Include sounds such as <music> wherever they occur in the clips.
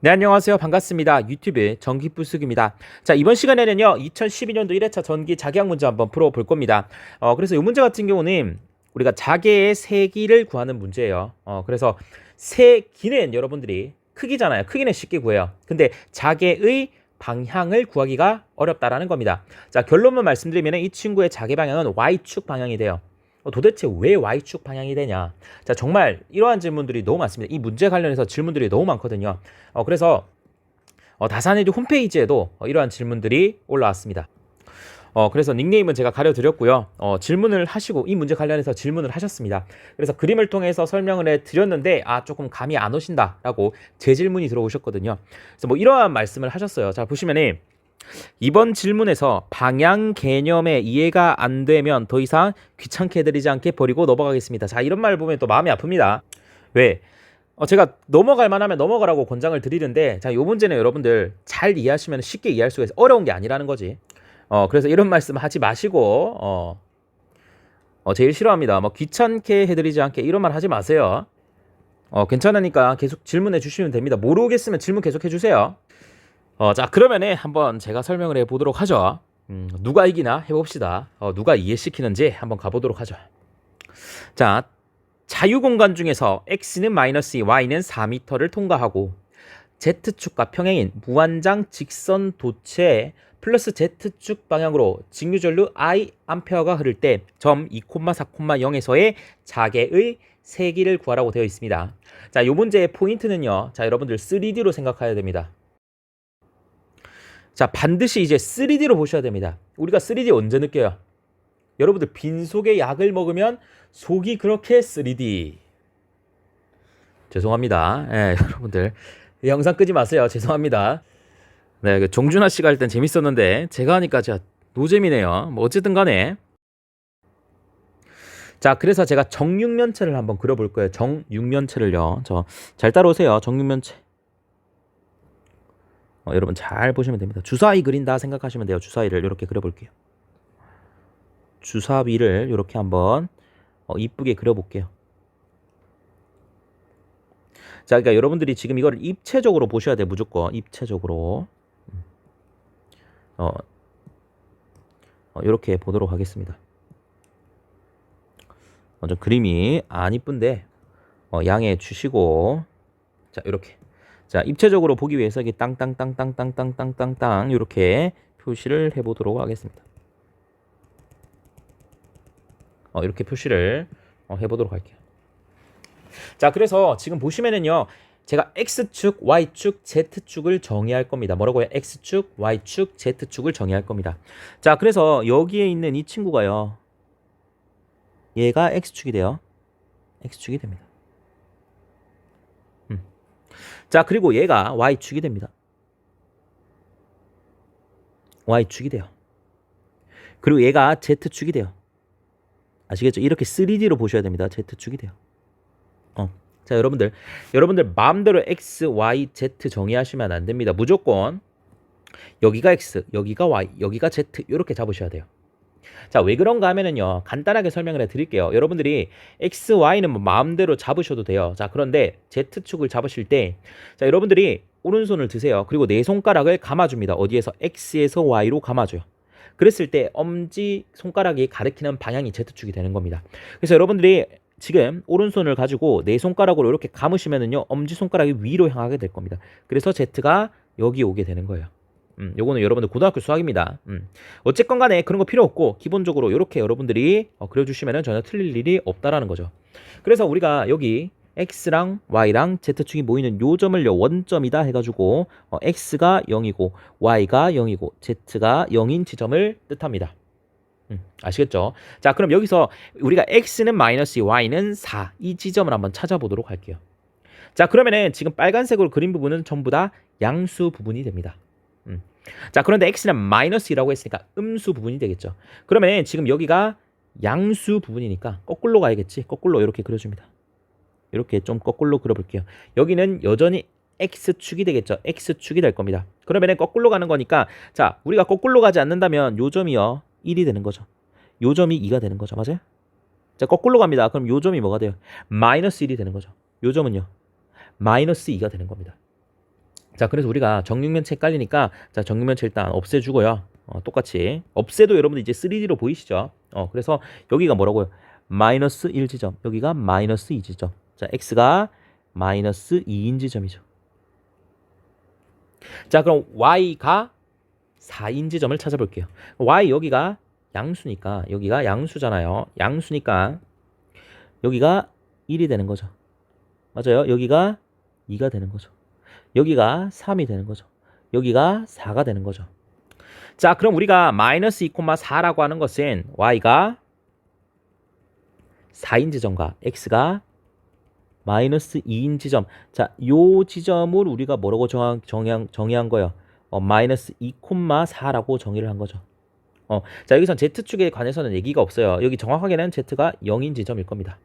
네, 안녕하세요. 반갑습니다. 유튜브 전기부숙입니다. 자, 이번 시간에는요, 2012년도 1회차 전기 자기학 문제 한번 풀어볼 겁니다. 어, 그래서 이 문제 같은 경우는 우리가 자개의 세기를 구하는 문제예요. 어, 그래서 세기는 여러분들이 크기잖아요. 크기는 쉽게 구해요. 근데 자개의 방향을 구하기가 어렵다라는 겁니다. 자, 결론만 말씀드리면 이 친구의 자개 방향은 Y축 방향이 돼요. 어, 도대체 왜 Y축 방향이 되냐? 자, 정말 이러한 질문들이 너무 많습니다. 이 문제 관련해서 질문들이 너무 많거든요. 어, 그래서 어, 다산에듀 홈페이지에도 어, 이러한 질문들이 올라왔습니다. 어, 그래서 닉네임은 제가 가려드렸고요. 어, 질문을 하시고 이 문제 관련해서 질문을 하셨습니다. 그래서 그림을 통해서 설명을 해드렸는데 아 조금 감이 안 오신다라고 제 질문이 들어오셨거든요. 그래서 뭐 이러한 말씀을 하셨어요. 자 보시면은 이번 질문에서 방향 개념에 이해가 안 되면 더 이상 귀찮게 해드리지 않게 버리고 넘어가겠습니다. 자 이런 말 보면 또 마음이 아픕니다. 왜? 어, 제가 넘어갈 만하면 넘어가라고 권장을 드리는데 자, 요 문제는 여러분들 잘 이해하시면 쉽게 이해할 수가 있어. 어려운 게 아니라는 거지. 어, 그래서 이런 말씀 하지 마시고 어, 어 제일 싫어합니다. 뭐 귀찮게 해드리지 않게 이런 말 하지 마세요. 어, 괜찮으니까 계속 질문해 주시면 됩니다. 모르겠으면 질문 계속 해 주세요. 어, 자, 그러면은 한번 제가 설명을 해 보도록 하죠. 음, 누가 이기나 해봅시다. 어, 누가 이해시키는지 한번 가보도록 하죠. 자, 자유 공간 중에서 x는 마이너스 2, y는 4m를 통과하고 z축과 평행인 무한장 직선 도체에 플러스 z축 방향으로 직류전류 i 암페어가 흐를 때 점 2,4,0에서의 자개의 세기를 구하라고 되어 있습니다. 자, 요 문제의 포인트는요. 자, 여러분들 3D로 생각해야 됩니다. 자, 반드시 이제 3D로 보셔야 됩니다. 우리가 3D 언제 느껴요? 여러분들 빈속에 약을 먹으면 속이 그렇게 3D. 죄송합니다. 예, <laughs> 여러분들 이 영상 끄지 마세요. 죄송합니다. 네, 그 종준하 씨가 할 땐 재밌었는데 제가 하니까 진짜 노잼이네요. 뭐 어쨌든 간에 자, 그래서 제가 정육면체를 한번 그려볼 거예요. 정육면체를요. 저 잘 따라오세요. 정육면체. 어, 여러분 잘 보시면 됩니다. 주사위 그린다 생각하시면 돼요. 주사위를 이렇게 그려볼게요. 주사위를 이렇게 한번 어, 이쁘게 그려볼게요. 자, 그러니까 여러분들이 지금 이걸 입체적으로 보셔야 돼요. 무조건 입체적으로. 어, 어, 이렇게 보도록 하겠습니다. 먼저 그림이 안 이쁜데 어, 양해 주시고 자 이렇게 자 입체적으로 보기 위해서 이게 땅땅땅땅땅땅땅땅땅 이렇게 표시를 해 보도록 하겠습니다. 어, 이렇게 표시를 어, 해 보도록 할게요. 자, 그래서 지금 보시면은요, 제가 x축, y축, z축을 정의할 겁니다. 뭐라고요? x축, y축, z축을 정의할 겁니다. 자, 그래서 여기에 있는 이 친구가요, 얘가 x축이 돼요. x축이 됩니다. 음. 자, 그리고 얘가 y축이 됩니다. y축이 돼요. 그리고 얘가 z축이 돼요. 아시겠죠? 이렇게 3D로 보셔야 됩니다. Z축이 돼요. 어. 자, 여러분들. 여러분들 마음대로 X, Y, Z 정의하시면 안 됩니다. 무조건 여기가 X, 여기가 Y, 여기가 Z 이렇게 잡으셔야 돼요. 자, 왜 그런가 하면은요. 간단하게 설명을 해 드릴게요. 여러분들이 X, Y는 뭐 마음대로 잡으셔도 돼요. 자, 그런데 Z축을 잡으실 때 자, 여러분들이 오른손을 드세요. 그리고 네 손가락을 감아 줍니다. 어디에서 X에서 Y로 감아 줘요. 그랬을 때 엄지 손가락이 가리키는 방향이 Z축이 되는 겁니다. 그래서 여러분들이 지금 오른손을 가지고 네 손가락으로 이렇게 감으시면은요 엄지 손가락이 위로 향하게 될 겁니다. 그래서 Z가 여기 오게 되는 거예요. 음, 요거는 여러분들 고등학교 수학입니다. 음. 어쨌건 간에 그런 거 필요 없고 기본적으로 이렇게 여러분들이 어, 그려주시면 전혀 틀릴 일이 없다라는 거죠. 그래서 우리가 여기 x랑 y랑 z축이 모이는 요 점을 요 원점이다 해가지고 어, x가 0이고 y가 0이고 z가 0인 지점을 뜻합니다. 음, 아시겠죠? 자 그럼 여기서 우리가 x는 마이너스 y는 4 이 지점을 한번 찾아보도록 할게요. 자 그러면은 지금 빨간색으로 그린 부분은 전부 다 양수 부분이 됩니다. 음. 자 그런데 x는 마이너스 2라고 했으니까 음수 부분이 되겠죠. 그러면 지금 여기가 양수 부분이니까 거꾸로 가야겠지. 거꾸로 이렇게 그려줍니다. 이렇게 좀 거꾸로 그려볼게요. 여기는 여전히 x축이 되겠죠. x축이 될 겁니다. 그러면 거꾸로 가는 거니까 자 우리가 거꾸로 가지 않는다면 요 점이요 1이 되는 거죠. 요 점이 2가 되는 거죠. 맞아요? 자 거꾸로 갑니다. 그럼 요 점이 뭐가 돼요? 마이너스 1이 되는 거죠. 요 점은요 마이너스 2가 되는 겁니다. 자, 그래서 우리가 정육면체 헷갈리니까 자, 정육면체 일단 없애주고요. 어, 똑같이 없애도 여러분들 이제 3D로 보이시죠? 어, 그래서 여기가 뭐라고요? 마이너스 1지점, 여기가 마이너스 2지점. 자, x가 마이너스 2인 지점이죠. 자, 그럼 y가 4인 지점을 찾아볼게요. y 여기가 양수니까 여기가 양수잖아요. 양수니까 여기가 1이 되는 거죠. 맞아요. 여기가 2가 되는 거죠. 여기가 3이 되는 거죠. 여기가 4가 되는 거죠. 자, 그럼 우리가 마이너스 2,4라고 하는 것은 y가 4인 지점과 x가 마이너스 2인 지점. 자, 요 지점을 우리가 뭐라고 정한, 정의한, 정의한 거예요? 어, 마이너스 2,4라고 정의를 한 거죠. 어, 자, 여기선 z축에 관해서는 얘기가 없어요. 여기 정확하게는 z가 0인 지점일 겁니다.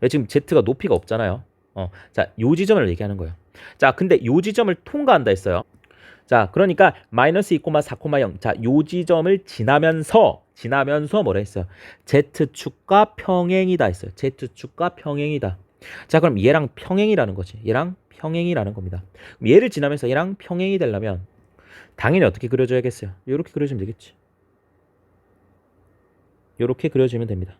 왜 지금 z가 높이가 없잖아요. 어, 자, 요 지점을 얘기하는 거예요. 자, 근데 요 지점을 통과한다 했어요. 자, 그러니까 마이너스 2,4,0. 자, 요 지점을 지나면서 지나면서 뭐라 했어요? z축과 평행이다 했어요. z축과 평행이다. 자, 그럼 얘랑 평행이라는 거지. 얘랑 평행이라는 겁니다. 얘를 지나면서 얘랑 평행이 되려면 당연히 어떻게 그려줘야겠어요? 이렇게 그려주면 되겠지. 이렇게 그려주면 됩니다.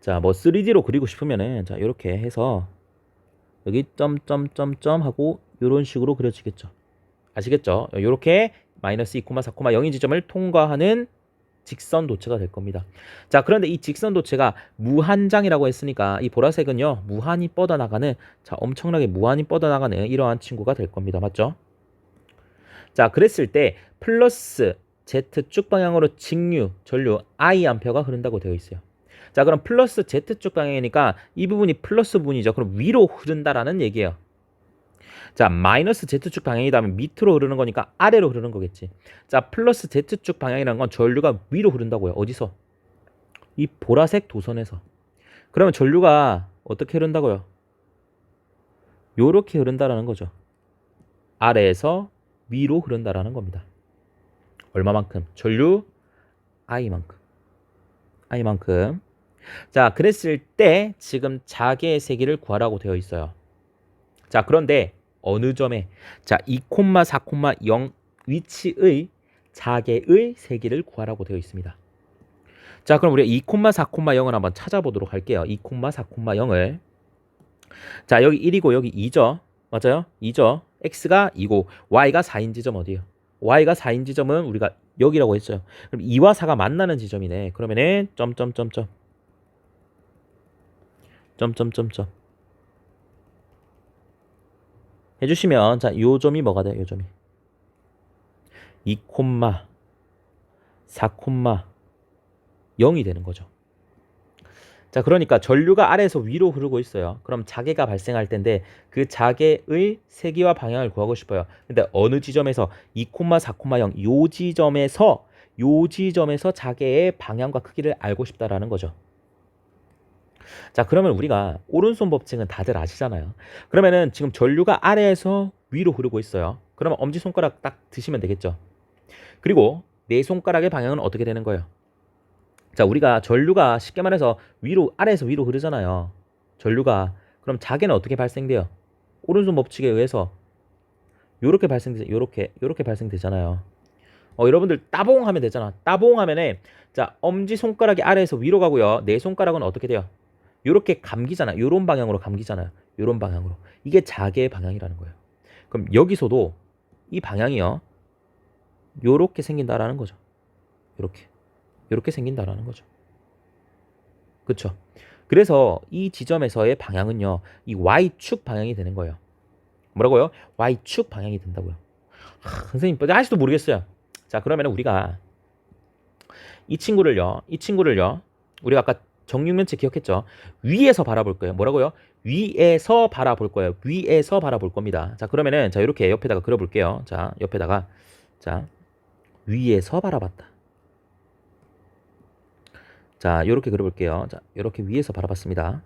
자, 뭐 3D로 그리고 싶으면은 자, 이렇게 해서 여기 점점점점 하고 이런 식으로 그려지겠죠. 아시겠죠? 이렇게 마이너스 2,4,0인 지점을 통과하는 직선 도체가 될 겁니다. 자, 그런데 이 직선 도체가 무한장이라고 했으니까 이 보라색은요, 무한히 뻗어나가는, 자, 엄청나게 무한히 뻗어나가는 이러한 친구가 될 겁니다. 맞죠? 자, 그랬을 때 플러스 Z축 방향으로 직류, 전류 I 암페어가 흐른다고 되어 있어요. 자, 그럼 플러스 Z축 방향이니까 이 부분이 플러스 부분이죠. 그럼 위로 흐른다라는 얘기예요. 자, 마이너스 Z축 방향이다면 밑으로 흐르는 거니까 아래로 흐르는 거겠지. 자, 플러스 Z축 방향이라는 건 전류가 위로 흐른다고요. 어디서? 이 보라색 도선에서. 그러면 전류가 어떻게 흐른다고요? 요렇게 흐른다라는 거죠. 아래에서 위로 흐른다라는 겁니다. 얼마만큼? 전류 I만큼. I만큼. 자, 그랬을 때 지금 자개의 세기를 구하라고 되어 있어요. 자, 그런데 어느 점에 자, 2,4,0 위치의 자개의 세기를 구하라고 되어 있습니다. 자, 그럼 우리가 2,4,0을 한번 찾아보도록 할게요. 2,4,0을 자, 여기 1이고 여기 2죠. 맞아요? 2죠. x가 2고 y가 4인 지점 어디예요? y가 4인 지점은 우리가 여기라고 했죠. 그럼 2와 4가 만나는 지점이네. 그러면은 점점점점 점점점점 해주시면 자, 요 점이 뭐가 돼요? 요 점이 2 콤마 4 콤마 0이 되는 거죠. 자, 그러니까 전류가 아래에서 위로 흐르고 있어요. 그럼 자개가 발생할 텐데 그 자개의 세기와 방향을 구하고 싶어요. 근데 어느 지점에서 2,4,0요 지점에서 요 지점에서 자개의 방향과 크기를 알고 싶다라는 거죠. 자, 그러면 우리가 오른손 법칙은 다들 아시잖아요. 그러면은 지금 전류가 아래에서 위로 흐르고 있어요. 그러면 엄지 손가락 딱 드시면 되겠죠. 그리고 내 손가락의 방향은 어떻게 되는 거예요? 자, 우리가 전류가 쉽게 말해서 위로 아래에서 위로 흐르잖아요. 전류가 그럼 자개는 어떻게 발생돼요? 오른손 법칙에 의해서 요렇게 발생되 요렇게 요렇게 발생되잖아요. 어, 여러분들 따봉 하면 되잖아. 따봉 하면은 자, 엄지 손가락이 아래에서 위로 가고요. 내 손가락은 어떻게 돼요? 요렇게 감기잖아. 요런 방향으로 감기잖아요. 요런 방향으로. 이게 자개의 방향이라는 거예요. 그럼 여기서도 이 방향이요. 요렇게 생긴다라는 거죠. 요렇게. 이렇게 생긴다라는 거죠. 그렇죠? 그래서 이 지점에서의 방향은요. 이 y축 방향이 되는 거예요. 뭐라고요? y축 방향이 된다고요. 하, 선생님 아직도 모르겠어요. 자, 그러면 우리가 이 친구를요. 이 친구를요. 우리가 아까 정육면체 기억했죠? 위에서 바라볼 거예요. 뭐라고요? 위에서 바라볼 거예요. 위에서 바라볼 겁니다. 자, 그러면은 자, 이렇게 옆에다가 그려 볼게요. 자, 옆에다가 자, 위에서 바라봤다. 자, 요렇게 그려 볼게요. 자, 요렇게 위에서 바라봤습니다.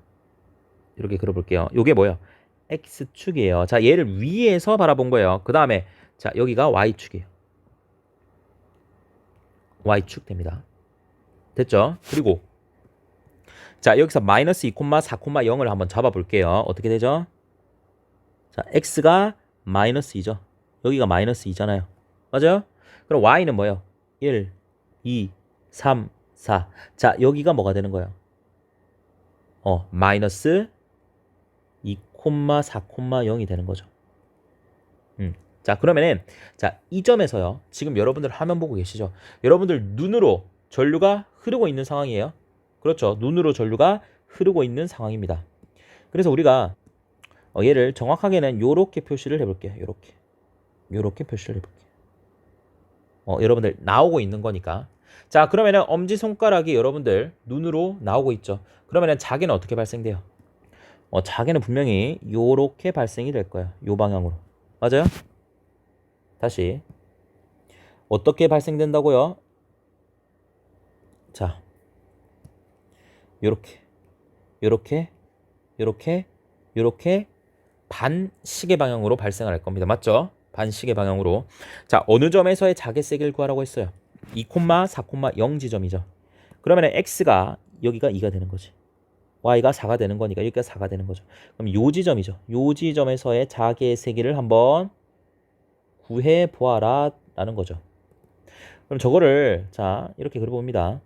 이렇게 그려 볼게요. 요게 뭐예요? X축이에요. 자, 얘를 위에서 바라본 거예요. 그 다음에, 자, 여기가 Y축이에요. Y축 됩니다. 됐죠? 그리고, 자, 여기서 마이너스 2,4,0을 한번 잡아볼게요. 어떻게 되죠? 자, x가 마이너스 2죠. 여기가 마이너스 2잖아요. 맞아요? 그럼 y는 뭐예요? 1, 2, 3, 4. 자, 여기가 뭐가 되는 거예요? 어, 마이너스 2,4,0이 되는 거죠. 음. 자, 그러면은 자, 이 점에서요. 지금 여러분들 화면 보고 계시죠? 여러분들 눈으로 전류가 흐르고 있는 상황이에요. 그렇죠. 눈으로 전류가 흐르고 있는 상황입니다. 그래서 우리가 어, 얘를 정확하게는 요렇게 표시를 해볼게요. 요렇게. 요렇게 표시를 해볼게요. 어, 여러분들 나오고 있는 거니까. 자, 그러면은 엄지손가락이 여러분들 눈으로 나오고 있죠. 그러면은 자개는 어떻게 발생돼요? 어, 자개는 분명히 요렇게 발생이 될 거예요. 요 방향으로. 맞아요? 다시. 어떻게 발생된다고요? 자. 요렇게. 요렇게. 요렇게. 요렇게 반시계 방향으로 발생할 겁니다. 맞죠? 반시계 방향으로. 자, 어느 점에서의 자개 세기를 구하라고 했어요? 2,4,0 지점이죠. 그러면 x가 여기가 2가 되는 거지. y가 4가 되는 거니까 여기가 4가 되는 거죠. 그럼 요 지점이죠. 요 지점에서의 자개의 세기를 한번 구해 보아라 라는 거죠. 그럼 저거를 자, 이렇게 그려 봅니다.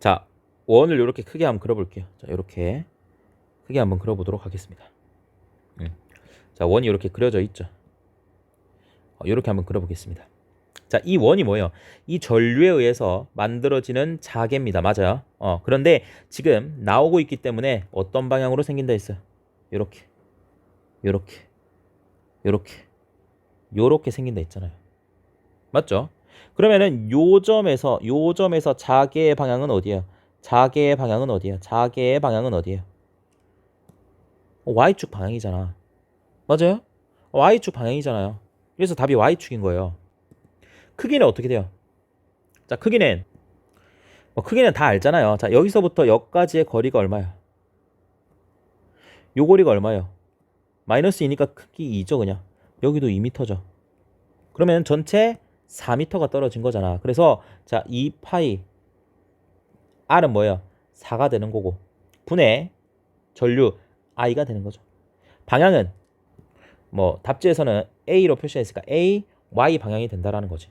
자, 원을 이렇게 크게 한번 그려 볼게요. 자, 이렇게 크게 한번 그려 보도록 하겠습니다. 음. 자, 원이 이렇게 그려져 있죠. 어, 이렇게 한번 그려 보겠습니다. 자, 이 원이 뭐예요? 이 전류에 의해서 만들어지는 자개입니다. 맞아요. 어, 그런데 지금 나오고 있기 때문에 어떤 방향으로 생긴다 했어요? 요렇게. 요렇게. 요렇게. 요렇게 생긴다 했잖아요. 맞죠? 그러면은 요 점에서 요 점에서 자개의 방향은 어디예요? 자개의 방향은 어디예요? 자개의 방향은 어디예요? 어, y축 방향이잖아. 맞아요? 어, y축 방향이잖아요. 그래서 답이 y축인 거예요. 크기는 어떻게 돼요? 자, 크기는 뭐 크기는 다 알잖아요. 자, 여기서부터 여기까지의 거리가 얼마야? 요 거리가 얼마예요? 마이너스 2니까 크기 2죠, 그냥. 여기도 2m죠. 그러면 전체 4m가 떨어진 거잖아. 그래서 자, 2파이 r은 뭐예요? 4가 되는 거고 분의 전류 i가 되는 거죠. 방향은 뭐 답지에서는 a로 표시했으니까 a, y 방향이 된다라는 거지.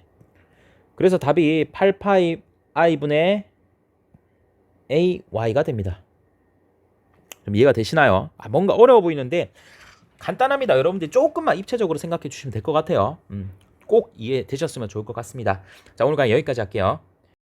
그래서 답이 8파이 i분의 a, y가 됩니다. 좀 이해가 되시나요? 아, 뭔가 어려워 보이는데 간단합니다. 여러분들이 조금만 입체적으로 생각해 주시면 될 것 같아요. 음, 꼭 이해되셨으면 좋을 것 같습니다. 자, 오늘 그냥 여기까지 할게요.